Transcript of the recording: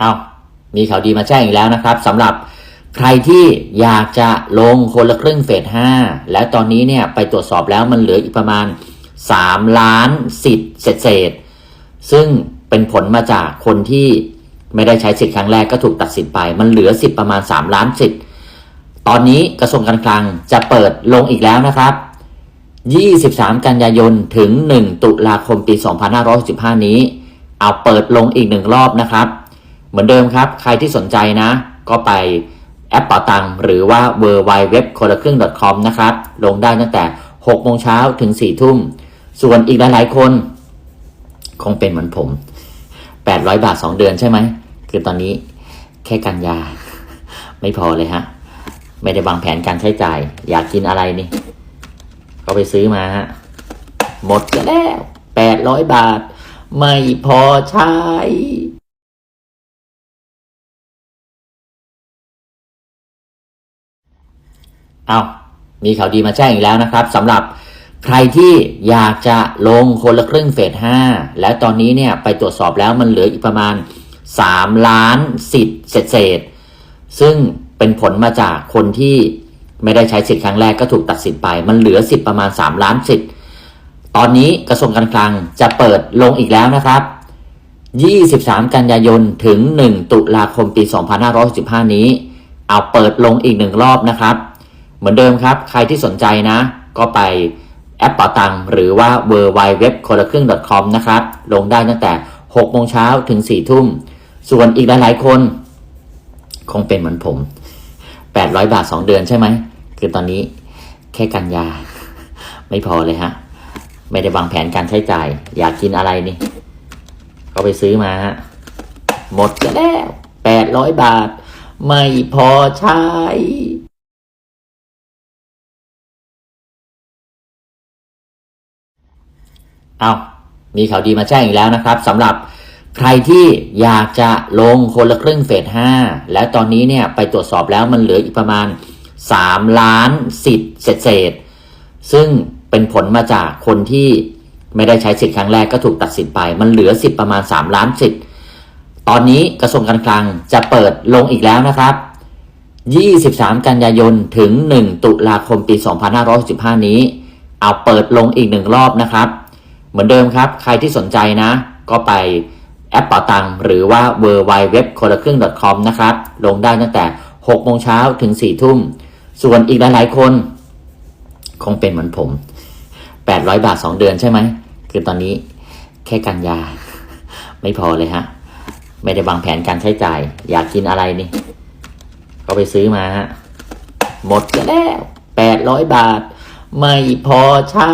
เอามีข่าวดีมาแจ้งอีกแล้วนะครับสำหรับใครที่อยากจะลงคนละครึ่งเฟส5แล้วตอนนี้เนี่ยไปตรวจสอบแล้วมันเหลืออีกประมาณ 3 ล้านสิทธิ์เศษ ซึ่งเป็นผลมาจากคนที่ไม่ได้ใช้สิทธิ์ครั้งแรกก็ถูกตัดสิทธิ์ไป มันเหลือสิทธิ์ประมาณ 3 ล้านสิทธิ์ตอนนี้กระทรวงการคลังจะเปิดลงอีกแล้วนะครับ 23 กันยายนถึง 1 ตุลาคมปี 2565 นี้ เอาเปิดลงอีกหนึ่งรอบนะครับ เหมือนเดิมครับ ใครที่สนใจนะ ก็ไปแอปเป่าตังหรือว่า w w w คนละครึ่ง .com นะครับ ลงได้ตั้งแต่6โมงเช้าถึง4ทุ่ม ส่วนอีกหลายๆคน คงเป็นเหมือนผม 800 บาท 2 เดือนใช่ไหม คือตอนนี้แค่กันยา ไม่พอเลยฮะ ไม่ได้วางแผนการใช้จ่าย อยากกินอะไรนี่ ก็ไปซื้อมาฮะ หมดจะแล้ว 800 บาท ไม่พอใช้ เอามีข่าวดีมาแจ้งอีกแล้วนะครับสำหรับใครที่อยากจะลงคนละครึ่งเฟส5แล้วตอนนี้เนี่ยไปตรวจสอบแล้วมันเหลืออีกประมาณ 3 ล้านสิทธิ์เศษๆซึ่งเป็นผลมาจากคนที่ไม่ได้ใช้สิทธิ์ครั้งแรกก็ถูกตัดสิทธิ์ไป มันเหลือสิทธิ์ประมาณ 3 ล้านสิทธิ์ตอนนี้กระทรวงการคลังจะเปิดลงอีกแล้วนะครับ 23 กันยายนถึง 1 ตุลาคมปี 2565 นี้ เอาเปิดลงอีกหนึ่งรอบนะครับ เหมือนเดิมครับ ใครที่สนใจนะ ก็ไปแอปเป่าตังหรือว่า w w w คนละครึ่ง .com นะครับ ลงได้ตั้งแต่6โมงเช้าถึง4ทุ่ม ส่วนอีกหลายๆคน คงเป็นเหมือนผม 800 บาท 2 เดือนใช่ไหม คือตอนนี้แค่กันยา ไม่พอเลยฮะ ไม่ได้วางแผนการใช้จ่าย อยากกินอะไรนี่ ก็ไปซื้อมาฮะ หมดแล้ว 800 บาท ไม่พอใช้ เอามีข่าวดีมาแจ้งอีกแล้วนะครับสำหรับใครที่อยากจะลงคนละครึ่งเฟส5แล้วตอนนี้เนี่ยไปตรวจสอบแล้วมันเหลืออีกประมาณ 3 ล้านสิทธิ์เศษๆซึ่งเป็นผลมาจากคนที่ไม่ได้ใช้สิทธิ์ครั้งแรกก็ถูกตัดสิทธิ์ไป มันเหลือสิทธิ์ประมาณ 3 ล้านสิทธิ์ตอนนี้กระทรวงการคลังจะเปิดลงอีกแล้วนะครับ 23 กันยายนถึง 1 ตุลาคมปี 2565 นี้ เอาเปิดลงอีกหนึ่งรอบนะครับ เหมือนเดิมครับ ใครที่สนใจนะ ก็ไปแอปเป่าตังหรือว่า w w w คนละครึ่ง .com นะครับ ลงได้ตั้งแต่6โมงเช้าถึง4ทุ่ม ส่วนอีกหลายๆคน คงเป็นเหมือนผม 800 บาท 2 เดือนใช่ไหม คือตอนนี้แค่กันยา ไม่พอเลยฮะ ไม่ได้วางแผนการใช้จ่าย อยากกินอะไรนี่ ก็ไปซื้อมาฮะ หมดแล้ว 800 บาท ไม่พอใช้